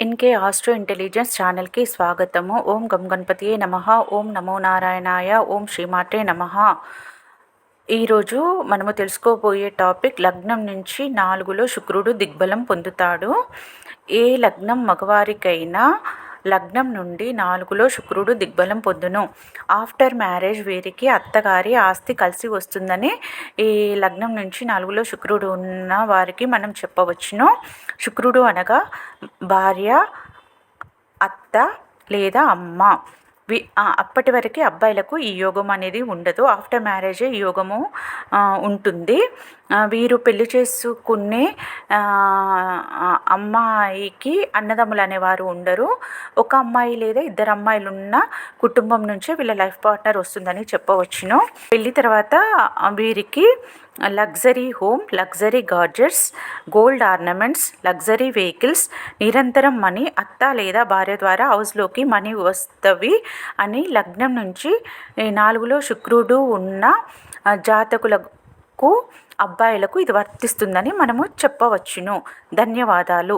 NK astro intelligence ఛానల్కి స్వాగతము. ఓం గం గణపతియే నమ. ఓం నమో నారాయణాయ. ఓం శ్రీమాటే నమ. ఈరోజు మనము తెలుసుకోబోయే టాపిక్ లగ్నం నుంచి నాలుగులో శుక్రుడు దిగ్బలం పొందుతాడు. ఏ లగ్నం మగవారికైనా లగ్నం నుండి నాలుగులో శుక్రుడు దిగ్బలం పొందును. ఆఫ్టర్ మ్యారేజ్ వీరికి అత్తగారి ఆస్తి కలిసి వస్తుందని ఈ లగ్నం నుంచి నాలుగులో శుక్రుడు ఉన్న వారికి మనం చెప్పవచ్చును. శుక్రుడు అనగా భార్య అత్త లేదా అమ్మ. వి అప్పటి వరకు అబ్బాయిలకు ఈ యోగం అనేది ఉండదు. ఆఫ్టర్ మ్యారేజే యోగము ఉంటుంది. వీరు పెళ్ళి చేసుకునే అమ్మాయికి అన్నదమ్ములు అనేవారు ఉండరు. ఒక అమ్మాయి లేదా ఇద్దరు అమ్మాయిలు ఉన్న కుటుంబం నుంచే వీళ్ళ లైఫ్ పార్ట్నర్ వస్తుందని చెప్పవచ్చును. పెళ్ళి తర్వాత వీరికి luxury home luxury gadgets gold ornaments luxury vehicles నిరంతరం మనీ అత్త లేదా భార్య ద్వారా హౌస్లోకి మనీ వస్తవి అని లగ్నం నుంచి నాలుగులో శుక్రుడు ఉన్న జాతకులకు అబ్బాయిలకు ఇది వర్తిస్తుందని మనము చెప్పవచ్చును. ధన్యవాదాలు.